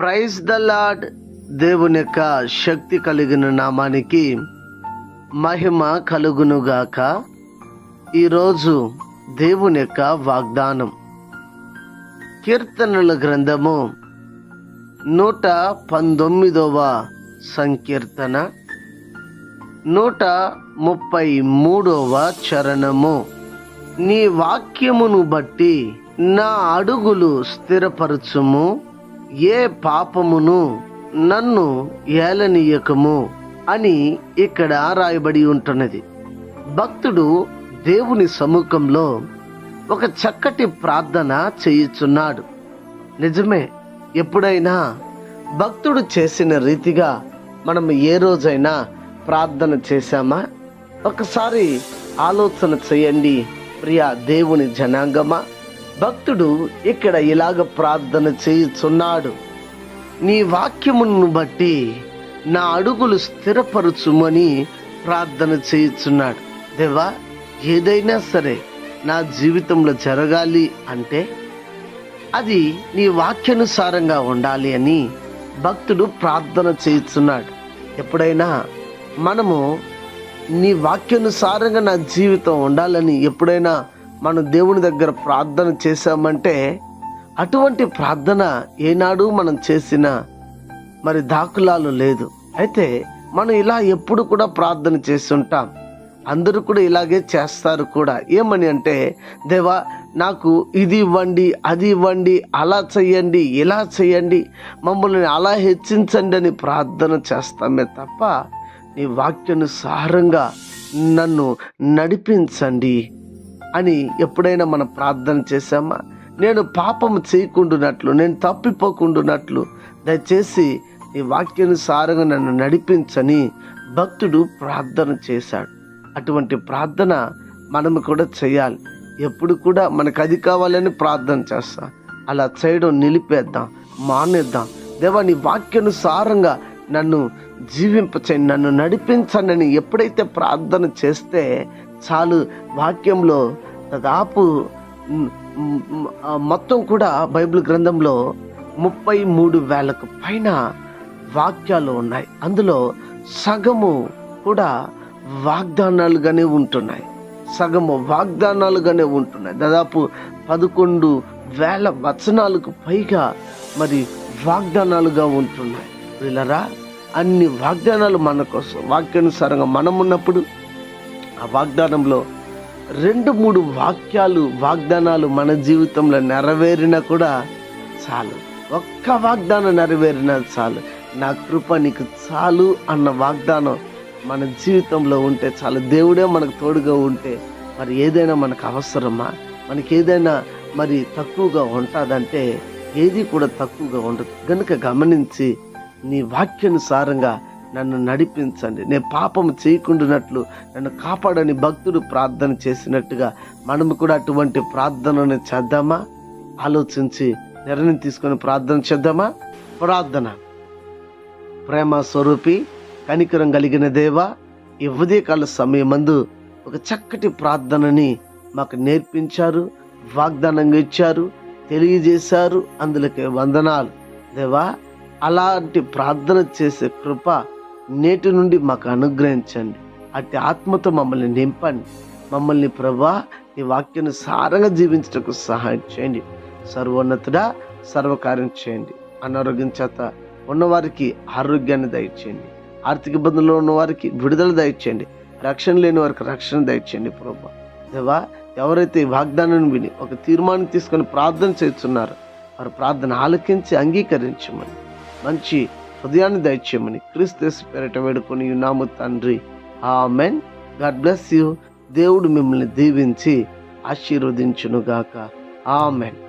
Praise the lord దేవుని యొక్క శక్తి కలిగిన నామానికి మహిమ కలుగునుగాక. ఈరోజు దేవుని యొక్క వాగ్దానం. కీర్తనల గ్రంథము నూట పంతొమ్మిదవ సంకీర్తన. నూట ముప్పై మూడవ చరణము. నీ వాక్యమును బట్టి నా అడుగులు స్థిరపరచుము. ఏ పాపమును నన్ను ఏలనీయకము అని ఇక్కడ రాయబడి ఉంటున్నది. భక్తుడు దేవుని సముఖంలో ఒక చక్కటి ప్రార్థన చేయుచున్నాడు. నిజమే ఎప్పుడైనా భక్తుడు చేసిన రీతిగా మనం ఏ రోజైనా ప్రార్థన చేశామా? ఒకసారి ఆలోచన చేయండి ప్రియా దేవుని జనాంగమా? భక్తుడు ఇక్కడ ఇలాగ ప్రార్థన చేయుచున్నాడు. నీ వాక్యమును బట్టి నా అడుగులు స్థిరపరచుమని ప్రార్థన చేయుచున్నాడు. దేవా ఏదైనా సరే నా జీవితంలో జరగాలి అంటే అది నీ వాక్యానుసారంగా ఉండాలి అని భక్తుడు ప్రార్థన చేయుచున్నాడు. ఎప్పుడైనా మనము నీ వాక్యానుసారంగా నా జీవితం ఉండాలని ఎప్పుడైనా మనం దేవుని దగ్గర ప్రార్థన చేశామంటే అటువంటి ప్రార్థన ఏనాడు మనం చేసిన మరి దాఖలాలు లేదు. అయితే మనం ఇలా ఎప్పుడు కూడా ప్రార్థన చేస్తుంటాం. అందరూ కూడా ఇలాగే చేస్తారు కూడా. ఏమని అంటే దేవా నాకు ఇది ఇవ్వండి అది ఇవ్వండి అలా చెయ్యండి ఇలా చెయ్యండి మమ్మల్ని అలా హెచ్చించండి అని ప్రార్థన చేస్తామే తప్ప నీ వాక్యానుసారంగా నన్ను నడిపించండి. అని ఎప్పుడైనా మనం ప్రార్థన చేశామా? నేను పాపం చేయకుండానట్లు నేను తప్పిపోకుండునట్లు దయచేసి నీ వాక్యానుసారంగా నన్ను నడిపించని భక్తుడు ప్రార్థన చేశాడు. అటువంటి ప్రార్థన మనము కూడా చేయాలి. ఎప్పుడు కూడా మనకు అది కావాలని ప్రార్థన చేస్తాం. అలా చేయడం నిలిపేద్దాం మానేద్దాం. దేవా నీ వాక్యానుసారంగా నన్ను జీవింపచేయండి నన్ను నడిపించండి ఎప్పుడైతే ప్రార్థన చేస్తే చాలు వాక్యంలో దాదాపు మొత్తం కూడా బైబిల్ గ్రంథంలో ముప్పై మూడు వేలకు పైన వాక్యాలు ఉన్నాయి. అందులో సగము కూడా వాగ్దానాలుగానే ఉంటున్నాయి. సగము వాగ్దానాలుగానే ఉంటున్నాయి. దాదాపు పదకొండు వేల వచనాలకు పైగా మరి వాగ్దానాలుగా ఉంటున్నాయి. వీళ్ళరా అన్ని వాగ్దానాలు మన కోసం. వాక్యానుసారంగా మనం ఉన్నప్పుడు ఆ వాగ్దానంలో రెండు మూడు వాక్యాలు వాగ్దానాలు మన జీవితంలో నెరవేరినా కూడా చాలు. ఒక్క వాగ్దానం నెరవేరినా చాలు. నా కృప నీకు చాలు అన్న వాగ్దానం మన జీవితంలో ఉంటే చాలు. దేవుడే మనకు తోడుగా ఉంటే మరి ఏదైనా మనకు అవసరమా? మనకి ఏదైనా మరి తక్కువగా ఉంటుందంటే ఏది కూడా తక్కువగా ఉండదు. కనుక గమనించి నీ వాక్యానుసారంగా నన్ను నడిపించండి. నేను పాపం చేయకుండానట్లు నన్ను కాపాడని భక్తుడు ప్రార్థన చేసినట్టుగా మనము కూడా అటువంటి ప్రార్థనను చేద్దామా? ఆలోచించి నిర్ణయం తీసుకొని ప్రార్థన చేద్దామా? ప్రార్థన. ప్రేమ స్వరూపి కనికరం కలిగిన దేవ ఈ ఉదయకాల సమయమందు ఒక చక్కటి ప్రార్థనని మాకు నేర్పించారు వాగ్దానంగా ఇచ్చారు తెలియజేశారు. అందులోకి వందనాలు. దేవా అలాంటి ప్రార్థన చేసే కృప నేటి నుండి మాకు అనుగ్రహించండి. అట్టి ఆత్మతో మమ్మల్ని నింపండి. మమ్మల్ని ప్రభా ఈ వాక్యాన్ని సారంగా జీవించటకు సహాయం చేయండి. సర్వోన్నతుడా సర్వకార్యం చేయండి. అనారోగ్యం చేత ఉన్నవారికి ఆరోగ్యాన్ని దయచేయండి. ఆర్థిక ఇబ్బందుల్లో ఉన్నవారికి విడుదల దయచేయండి. రక్షణ లేని వారికి రక్షణ దయచేయండి ప్రభా. దేవా ఎవరైతే ఈ వాగ్దానాన్ని విని ఒక తీర్మానం తీసుకొని ప్రార్థన చేస్తున్నారో వారు ప్రార్థన ఆలకించి అంగీకరించమని మంచి హృదయాన్ని దయచేయమని క్రీస్తు పేరట వేడుకొని నాము తండ్రి. ఆమెన్. God bless you. దేవుడు మిమ్మల్ని దీవించి ఆశీర్వదించునుగాక. ఆమెన్.